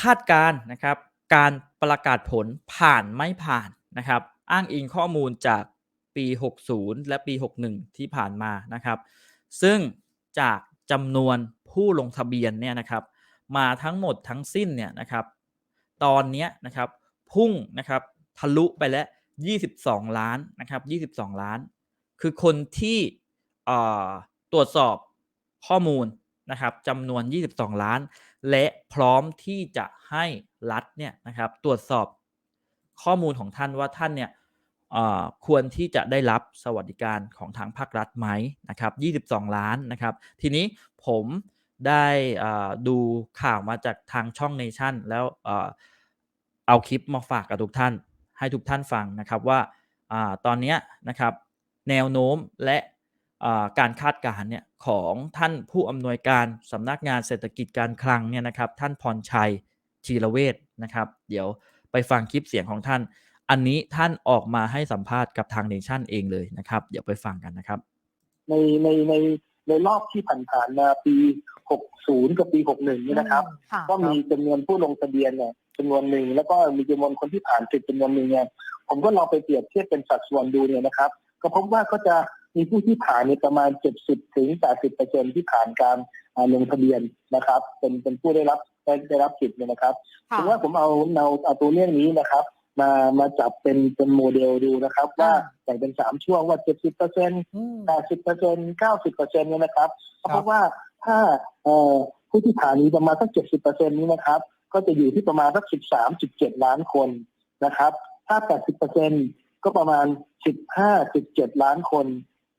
คาดการนะครับการประกาศผลผ่านไม่ผ่านนะครับ อ้างอิงข้อมูลจากปี 60 และปี 61 ที่ผ่านมานะครับ ซึ่งจากจำนวนผู้ลงทะเบียนเนี่ยนะครับ มาทั้งหมดทั้งสิ้นเนี่ยนะครับ ตอนนี้นะครับพุ่งนะครับทะลุไปแล้ว 22 ล้านนะครับ 22 ล้าน คือคนที่ตรวจสอบข้อมูล นะครับจำนวน 22 ล้าน และพร้อมที่จะให้รัฐเนี่ยนะครับตรวจสอบข้อมูลของท่านว่าท่านเนี่ยควรที่จะได้รับสวัสดิการของทางภาครัฐไหมนะครับ 22 ล้านนะครับ ทีนี้ผมได้ดูข่าวมาจากทางช่องเนชั่นแล้วเอาคลิปมาฝากกับทุกท่าน ให้ทุกท่านฟังนะครับว่าอตอนนี้นะครับแนวโน้มและ การคาดการณ์เนี่ยของท่านผู้อำนวยการสำนักงานเศรษฐกิจการคลังเนี่ยนะครับท่านพรชัยชีรเวชนะครับ เดี๋ยวไปฟังคลิปเสียงของท่าน อันนี้ท่านออกมาให้สัมภาษณ์กับทางเนชั่นเองเลยนะครับ เดี๋ยวไปฟังกันนะครับ ในในในในรอบที่ผ่านๆมาปี 60 กับปี 61เนี่ยนะครับค่ะก็มีจำนวนผู้ลงทะเบียนเนี่ยจำนวนหนึ่งแล้วก็มีจำนวนคนที่ผ่านสิทธิ์จำนวนหนึ่งเนี่ยผมก็ลองไปเปรียบเทียบเป็นสัดส่วนดูเนี่ยนะครับ ก็พบว่าก็จะ มีผู้ที่ผ่านเนี่ยประมาณ 70ถึง80เปอร์เซ็นที่ผ่านการอ่าลงทะเบียนนะครับ เป็นเป็นผู้ได้รับได้ได้รับสิทธิ์เนี่ยนะครับค่ะถือว่าผมเอาเอาเอาตัวเรื่องนี้นะครับ มามาจับเป็นเป็นโมเดลดูนะครับ ว่าแบ่งเป็นสามช่วงว่า 70เปอร์เซ็นอืมแปดสิบเปอร์เซ็นเก้าสิบเปอร์เซ็นต์เนี่ยนะครับก็ครับเพราะว่าถ้าเอ่อผู้ที่ผ่านนี้ประมาณสักเจ็ดสิบเปอร์เซ็นต์นี้นะครับ ก็จะอยู่ที่ประมาณสักสิบสามสิบเจ็ดล้านคนนะครับ ถ้าแปดสิบเปอร์เซ็นก็ประมาณสิบห้าสิบเจ็ดล้านคน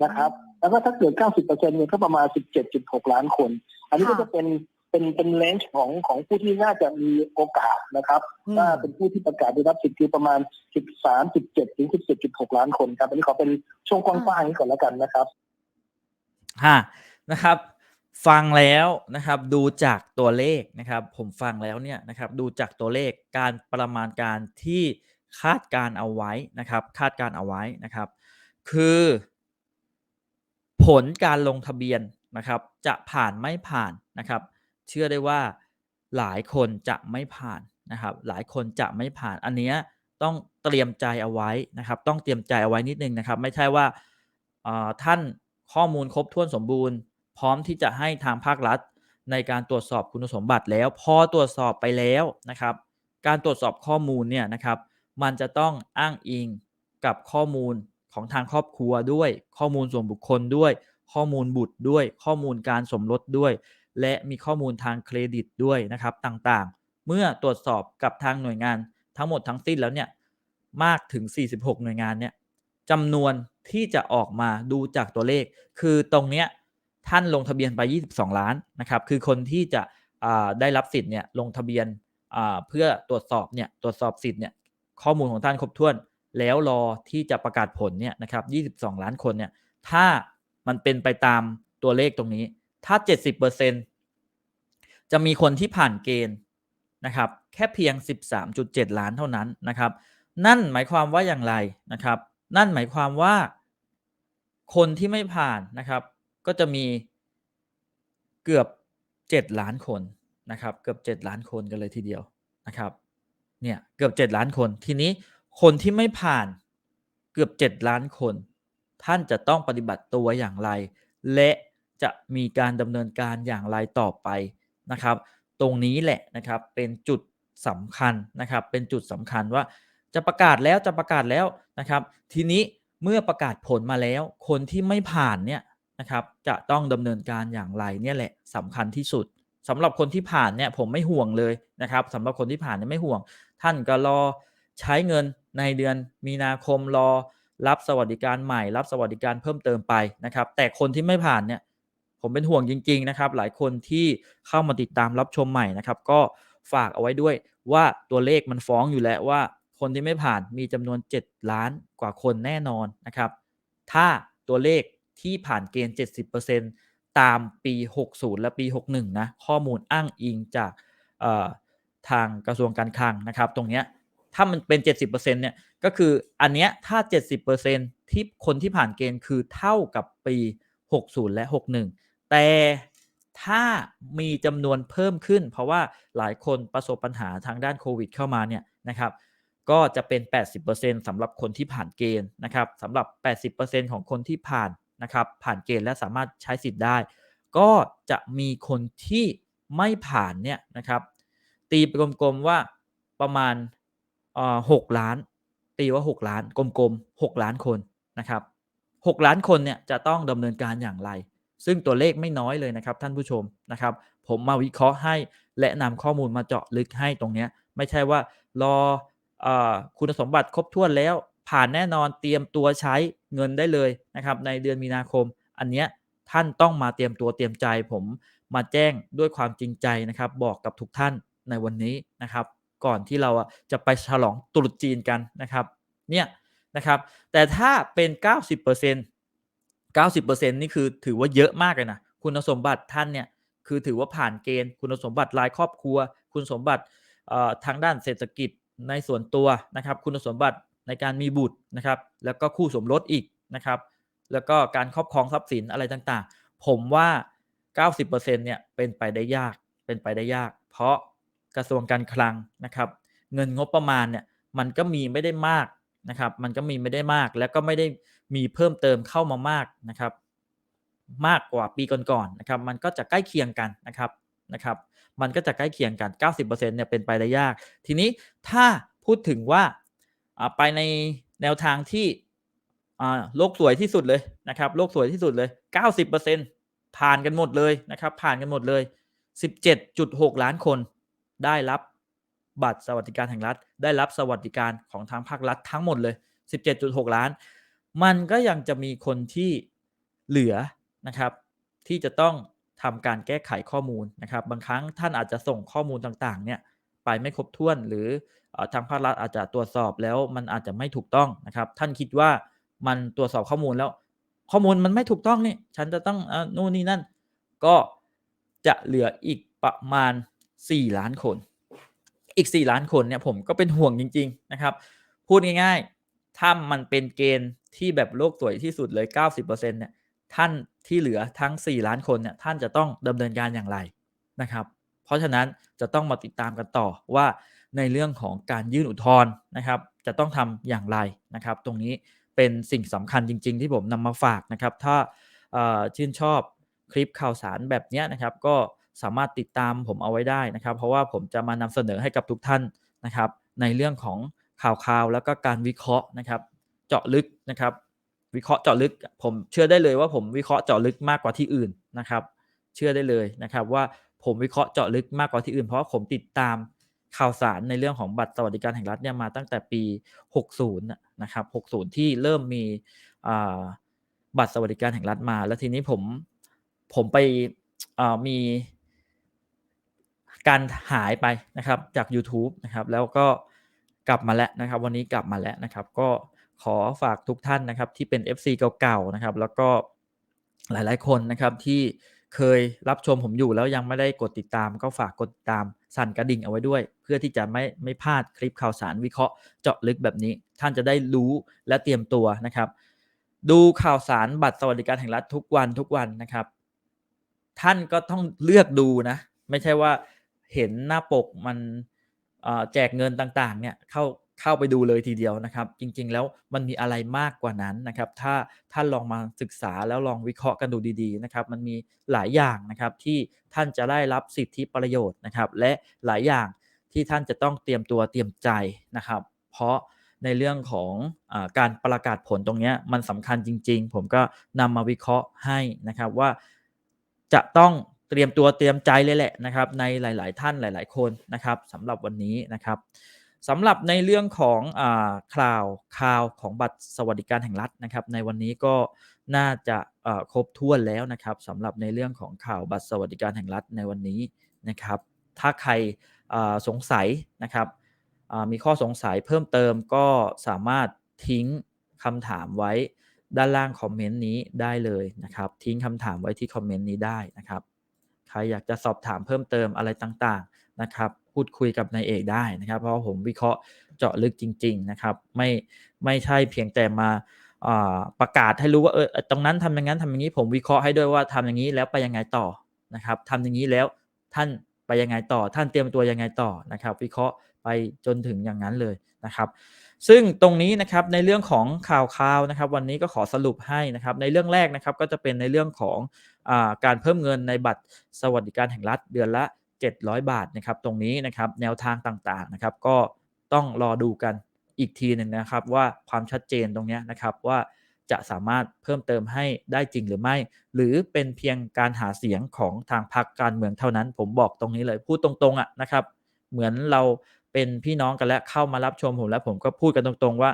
นะครับ แล้วก็ถ้าเกิดเก้าสิบเปอร์เซ็นต์เนี่ยก็ประมาณสิบเจ็ดจุดหกล้านคน อันนี้ก็ค่ะจะเป็นเป็นเป็นเลนส์ของของผู้ที่น่าจะมีโอกาสนะครับอืมถ้าเป็นผู้ที่ประกาศได้รับสิทธิ์คือประมาณ 13 17ถึง17.6 ล้านคนครับ อันนี้ขอเป็นช่วงกว้างๆนี้ก่อนแล้วกันนะครับฮะนะครับ ฟังแล้วนะครับดูจากตัวเลขนะครับ ผมฟังแล้วเนี่ยนะครับดูจากตัวเลขการประมาณการที่คาดการเอาไว้นะครับ คาดการเอาไว้นะครับ คือผ ลการลงทะเบียนนะครับจะผ่านไม่ผ่านนะครับเชื่อได้ว่าหลายคนจะไม่ผ่านนะครับหลายคนจะไม่ผ่านอันเนี้ยต้องเตรียมใจเอาไว้นะครับต้องเตรียมใจเอาไว้นิดนึงนะครับไม่ใช่ว่าท่านข้อมูลครบถ้วนสมบูรณ์ พร้อมที่จะให้ทางภาครัฐในการตรวจสอบคุณสมบัติแล้ว พอตรวจสอบไปแล้วนะครับ การตรวจสอบข้อมูลเนี่ยนะครับ มันจะต้องอ้างอิงกับข้อมูล ของทางครอบครัวด้วย ข้อมูลส่วนบุคคลด้วย ข้อมูลบุตรด้วย ข้อมูลการสมรสด้วย และมีข้อมูลทางเครดิตด้วยนะครับต่างๆ เมื่อตรวจสอบกับทางหน่วยงานทั้งหมดทั้งสิ้นแล้วเนี่ยมากถึง 46 หน่วยงานเนี่ยจำนวนที่จะออกมาดูจากตัวเลข คือตรงเนี้ยท่านลงทะเบียนไป 22 ล้านนะครับคือคนที่จะได้รับสิทธิ์เนี่ยลงทะเบียนเพื่อตรวจสอบเนี่ยตรวจสอบสิทธิ์เนี่ยข้อมูลของท่านครบถ้วน แล้วรอที่จะประกาศผลเนี่ยนะครับ 22 ล้านคนเนี่ยถ้ามันเป็นไปตามตัวเลขตรงนี้ ถ้า 70%จะมีคนที่ผ่านเกณฑ์นะครับแค่เพียง 13.7 ล้านเท่านั้นนะครับ นั่นหมายความว่าอย่างไรนะครับ นั่นหมายความว่า คนที่ไม่ผ่านนะครับ ก็จะมีเกือบ 7 ล้านคนนะครับ เกือบ 7 ล้านคนกันเลยทีเดียวนะครับ เนี่ยเกือบ 7 ล้านคนทีนี้ คนที่ไม่ผ่านเกือบ 7 ล้านคน ท่านจะต้องปฏิบัติตัวอย่างไร และจะมีการดำเนินการอย่างไรต่อไปนะครับ ตรงนี้แหละนะครับเป็นจุดสำคัญนะครับ เป็นจุดสำคัญว่าจะประกาศแล้วจะประกาศแล้วนะครับ ทีนี้เมื่อประกาศผลมาแล้ว คนที่ไม่ผ่านเนี่ยนะครับ จะต้องดำเนินการอย่างไรเนี่ยแหละสำคัญที่สุดสำหรับคนที่ผ่านเนี่ยผมไม่ห่วงเลยนะครับสำหรับคนที่ผ่านเนี่ยไม่ห่วง ท่านก็รอ ใช้เงินในเดือนมีนาคมรอรับสวัสดิการใหม่ รับสวัสดิการเพิ่มเติมไปนะครับ แต่คนที่ไม่ผ่านเนี่ยผมเป็นห่วงจริง ๆ นะครับ หลายคนที่เข้ามาติดตามรับชมใหม่นะครับ ก็ฝากเอาไว้ด้วยว่าตัวเลขมันฟ้องอยู่แล้วว่า คนที่ไม่ผ่านมีจำนวน 7 ล้านกว่าคนแน่นอนนะครับ ถ้าตัวเลขที่ผ่านเกณฑ์ 70%ตามปี 60 และปี 61 นะ ข้อมูลอ้างอิงจากทางกระทรวงการคลังนะครับ ตรงเนี้ย ถ้ามันเป็น 70%เนี่ยก็คืออันเนี้ยถ้า 70%ที่คนที่ผ่านเกณฑ์คือเท่ากับปี 60 และ 61 แต่ถ้ามีจำนวนเพิ่มขึ้น เพราะว่าหลายคนประสบปัญหาทางด้านโควิดเข้ามาเนี่ยนะครับก็จะเป็น 80%สำหรับคนที่ผ่านเกณฑ์นะครับสำหรับ 80%ของคนที่ผ่านนะครับผ่านเกณฑ์และสามารถใช้สิทธิ์ได้ ก็จะมีคนที่ไม่ผ่านเนี่ยนะครับตีไปกลมๆว่าประมาณ อ่อ6ล้าน ตีว่า 6 ล้านกลมๆ6ล้านคนนะครับ6ล้านคนเนี่ยจะต้องดำเนินการอย่างไร ซึ่งตัวเลขไม่น้อยเลยนะครับท่านผู้ชมนะครับ ผมมาวิเคราะห์ให้และนำข้อมูลมาเจาะลึกให้ตรงเนี้ยไม่ใช่ว่ารอเออคุณสมบัติครบถ้วนแล้ว ผ่านแน่นอนเตรียมตัวใช้เงินได้เลยนะครับ ในเดือนมีนาคม อันเนี้ยท่านต้องมาเตรียมตัวเตรียมใจ ผมมาแจ้งด้วยความจริงใจนะครับ บอกกับทุกท่านในวันนี้นะครับ ก่อนที่เราจะไปฉลองตรุษจีนกันนะครับเนี่ยนะครับแต่ถ้าเป็น 90% 90%นี่คือถือว่าเยอะมากเลยนะคุณสมบัติท่านเนี่ยคือถือว่าผ่านเกณฑ์คุณสมบัติรายครอบครัว คุณสมบัติทางด้านเศรษฐกิจในส่วนตัวนะครับ คุณสมบัติในการมีบุตรนะครับ แล้วก็คู่สมรสอีกนะครับ แล้วก็การครอบครองทรัพย์สินอะไรต่างๆ ผมว่า 90%เนี่ยเป็นไปได้ยากเป็นไปได้ยาก เพราะ กระทรวงการคลังนะครับ เงินงบประมาณเนี่ยมันก็มีไม่ได้มากนะครับ มันก็มีไม่ได้มาก แล้วก็ไม่ได้มีเพิ่มเติมเข้ามามากนะครับ มากกว่าปีก่อนๆนะครับ มันก็จะใกล้เคียงกันนะครับนะครับ มันก็จะใกล้เคียงกัน 90%เนี่ยเป็นไปได้ยาก ทีนี้ถ้าพูดถึงว่าไปในแนวทางที่โลกสวยที่สุดเลยนะครับโลกสวยที่สุดเลย 90%ผ่านกันหมดเลยนะครับ ผ่านกันหมดเลย 17.6 ล้านคน ได้รับบัตรสวัสดิการแห่งรัฐ ได้รับสวัสดิการของทางภาครัฐทั้งหมดเลย 17.6 ล้าน มันก็ยังจะมีคนที่เหลือนะครับ ที่จะต้องทำการแก้ไขข้อมูลนะครับ บางครั้งท่านอาจจะส่งข้อมูลต่างๆ เนี่ยไปไม่ครบถ้วน หรือทางภาครัฐอาจจะตรวจสอบแล้วมันอาจจะไม่ถูกต้องนะครับ ท่านคิดว่ามันตรวจสอบข้อมูลแล้ว ข้อมูลมันไม่ถูกต้องนี่ฉันจะต้องเอ่อนู่นนี่นั่น ก็จะเหลืออีกประมาณ 4 ล้านคน อีก 4 ล้านคนเนี่ยผมก็เป็นห่วงจริง ๆ นะครับ พูดง่ายๆ ถ้ามันเป็นเกณฑ์ที่แบบโลกสวยที่สุดเลย 90%เนี่ยท่านที่เหลือทั้ง 4 ล้านคนเนี่ยท่านจะต้องดำเนินการอย่างไรนะครับ เพราะฉะนั้นจะต้องมาติดตามกันต่อว่าในเรื่องของการยื่นอุทธรณ์นะครับ จะต้องทำอย่างไรนะครับ ตรงนี้เป็นสิ่งสำคัญจริง ๆ ที่ผมนำมาฝากนะครับ ถ้าชื่นชอบคลิปข่าวสารแบบนี้นะครับ ก็ สามารถติดตามผมเอาไว้ได้นะครับ เพราะว่าผมจะมานำเสนอให้กับทุกท่านนะครับ ในเรื่องของข่าวข่าวแล้วก็การวิเคราะห์นะครับ เจาะลึกนะครับ วิเคราะห์เจาะลึก ผมเชื่อได้เลยว่าผมวิเคราะห์เจาะลึกมากกว่าที่อื่นนะครับ เชื่อได้เลยนะครับ ว่าผมวิเคราะห์เจาะลึกมากกว่าที่อื่น เพราะผมติดตามข่าวสารในเรื่องของบัตรสวัสดิการแห่งรัฐเนี่ยมาตั้งแต่ปี 60 นะนะครับ 60 ที่เริ่มมีบัตรสวัสดิการแห่งรัฐมา แล้วทีนี้ผมผมไปมี การหายไปนะครับจาก YouTube นะครับแล้วก็กลับมาแล้วนะครับ วันนี้กลับมาแล้วนะครับ ก็ขอฝากทุกท่านนะครับที่เป็น FC เก่าๆนะครับ แล้วก็หลายๆคนนะครับที่เคยรับชมผมอยู่แล้วยังไม่ได้กดติดตาม ก็ฝากกดติดตามสั่นกระดิ่งเอาไว้ด้วย เพื่อที่จะไม่ไม่พลาดคลิปข่าวสารวิเคราะห์เจาะลึกแบบนี้ ท่านจะได้รู้และเตรียมตัวนะครับ ดูข่าวสารบัตรสวัสดิการแห่งรัฐทุกวันทุกวันนะครับ ท่านก็ต้องเลือกดูนะ ไม่ใช่ว่า เห็นหน้าปกมันแจกเงินต่างๆเนี่ยเข้าเข้าไปดูเลยทีเดียวนะครับ จริงๆแล้วมันมีอะไรมากกว่านั้นนะครับ ถ้าท่านลองมาศึกษาแล้วลองวิเคราะห์กันดูดีๆนะครับ มันมีหลายอย่างนะครับที่ท่านจะได้รับสิทธิประโยชน์นะครับ และหลายอย่างที่ท่านจะต้องเตรียมตัวเตรียมใจนะครับ เพราะในเรื่องของอการประกาศผลตรงนี้มันสำคัญจริง ๆ ผมก็นำมาวิเคราะห์ให้นะครับว่าจะต้อง เตรียมตัวเตรียมใจเลยแหละนะครับ ในหลาย ๆ ท่านหลาย ๆ คนนะครับสำหรับวันนี้นะครับสำหรับในเรื่องของอาข่าวข่าวของบัตรสวัสดิการแห่งรัฐนะครับ ในวันนี้ก็น่าจะครบถ้วนแล้วนะครับสำหรับในเรื่องของข่าวบัตรสวัสดิการแห่งรัฐในวันนี้นะครับ ถ้าใครสงสัยนะครับมีข้อสงสัยเพิ่มเติมก็สามารถทิ้งคำถามไว้ด้านล่างคอมเมนต์นี้ได้เลยนะครับ ทิ้งคำถามไว้ที่คอมเมนต์นี้ได้นะครับ ใครอยากจะสอบถามเพิ่มเติมอะไรต่างๆนะครับพูดคุยกับนายเอกได้นะครับ เพราะผมวิเคราะห์เจาะลึกจริง ๆนะครับ ไม่ไม่ใช่เพียงแต่มาอ่าประกาศให้รู้ว่าเออตรงนั้นทำอย่างนั้นทำอย่างนี้ผมวิเคราะห์ให้ด้วยว่าทำอย่างนี้แล้วไปยังไงต่อนะครับทำอย่างนี้แล้วท่านไปยังไงต่อ ท่านเตรียมตัวยังไงต่อนะครับ วิเคราะห์ไปจนถึงอย่างนั้นเลยนะครับ ซึ่งตรงนี้นะครับในเรื่องของข่าวข่าวนะครับ วันนี้ก็ขอสรุปให้นะครับ ในเรื่องแรกนะครับก็จะเป็นในเรื่องของอาการเพิ่มเงินในบัตรสวัสดิการแห่งรัฐเดือนละ 700 บาทนะครับ ตรงนี้นะครับแนวทางต่างๆนะครับ ก็ต้องรอดูกันอีกทีหนึ่งนะครับ ว่าความชัดเจนตรงนี้นะครับว่าจะสามารถเพิ่มเติมให้ได้จริงหรือไม่ หรือเป็นเพียงการหาเสียงของทางพรรคการเมืองเท่านั้น ผมบอกตรงนี้เลยพูดตรงๆอะนะครับ เหมือนเรา เป็นพี่น้องกันและเข้ามารับชมผมแล้วผมก็พูดกันตรงๆว่า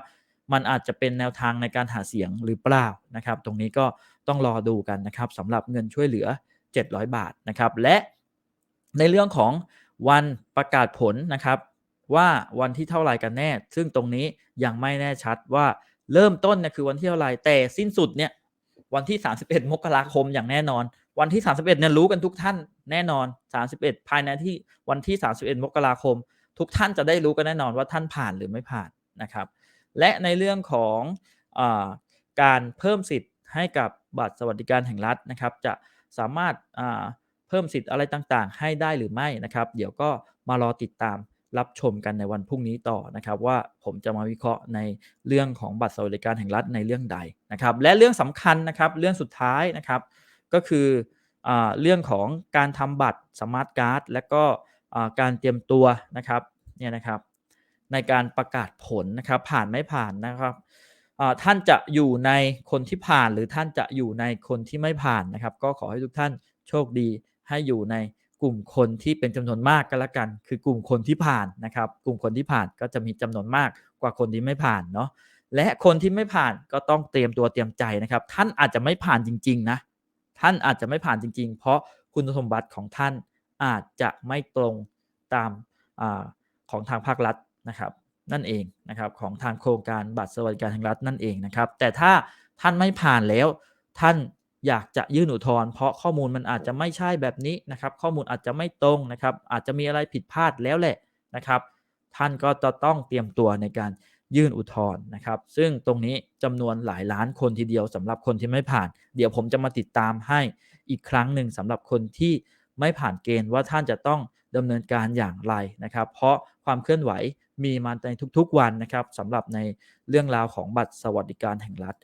มันอาจจะเป็นแนวทางในการหาเสียงหรือเปล่านะครับ ตรงนี้ก็ต้องรอดูกันนะครับสำหรับเงินช่วยเหลือ 700 บาทนะครับ และในเรื่องของวันประกาศผลนะครับ ว่าวันที่เท่าไหร่กันแน่ ซึ่งตรงนี้ยังไม่แน่ชัดว่าเริ่มต้นเนี่ยคือวันที่เท่าไหร่แต่สิ้นสุดเนี่ยวันที่ 31 มกราคมอย่างแน่นอน วันที่ 31เนี่ยรู้กันทุกท่านแน่นอน 31 ภายในที่วันที่ 31 มกราคม ทุกท่านจะได้รู้กันแน่นอนว่าท่านผ่านหรือไม่ผ่านนะครับ และในเรื่องของอการเพิ่มสิทธิ์ให้กับบัตรสวัสดิการแห่งรัฐนะครับ จะสามารถเพิ่มสิทธิ์อะไรต่างๆ ให้ได้หรือไม่นะครับ เดี๋ยวก็มารอติดตามรับชมกันในวันพรุ่งนี้ต่อนะครับ ว่าผมจะมาวิเคราะห์ในเรื่องของบัตรสวัสดิการแห่งรัฐในเรื่องใดนะครับ และเรื่องสำคัญนะครับเรื่องสุดท้ายนะครับ ก็คืออเรื่องของการทำบัตรสมาร์ทการ์ดและก็ การเตรียมตัวนะครับเนี่ยนะครับในการประกาศผลนะครับผ่านไม่ผ่านนะครับท่านจะอยู่ในคนที่ผ่านหรือท่านจะอยู่ในคนที่ไม่ผ่านนะครับ ก็ขอให้ทุกท่านโชคดีให้อยู่ในกลุ่มคนที่เป็นจำนวนมากก็แล้วกัน คือกลุ่มคนที่ผ่านนะครับ กลุ่มคนที่ผ่านก็จะมีจำนวนมากกว่าคนที่ไม่ผ่านเนาะและคนที่ไม่ผ่านก็ต้องเตรียมตัวเตรียมใจนะครับ ท่านอาจจะไม่ผ่านจริง ๆ นะ ท่านอาจจะไม่ผ่านจริง ๆ เพราะคุณสมบัติของท่าน อาจจะไม่ตรงตามอของทางภาครัฐนะครับ นั่นเองนะครับของทางโครงการบัตรสวัสดิการแห่งรัฐนั่นเองนะครับ แต่ถ้าท่านไม่ผ่านแล้วท่านอยากจะยื่นอุทธรณ์เพราะข้อมูลมันอาจจะไม่ใช่แบบนี้นะครับ ข้อมูลอาจจะไม่ตรงนะครับ อาจจะมีอะไรผิดพลาดแล้วแหละนะครับ ท่านก็จะต้องเตรียมตัวในการยื่นอุทธรณ์นะครับ ซึ่งตรงนี้จำนวนหลายล้านคนทีเดียวสำหรับคนที่ไม่ผ่าน เดี๋ยวผมจะมาติดตามให้อีกครั้งหนึ่งสำหรับคนที่ ไม่ผ่านเกณฑ์ว่าท่านจะต้องดำเนินการอย่างไรนะครับ เพราะความเคลื่อนไหวมีมาในทุกๆวันนะครับสำหรับในเรื่องราวของบัตรสวัสดิการแห่งรัฐ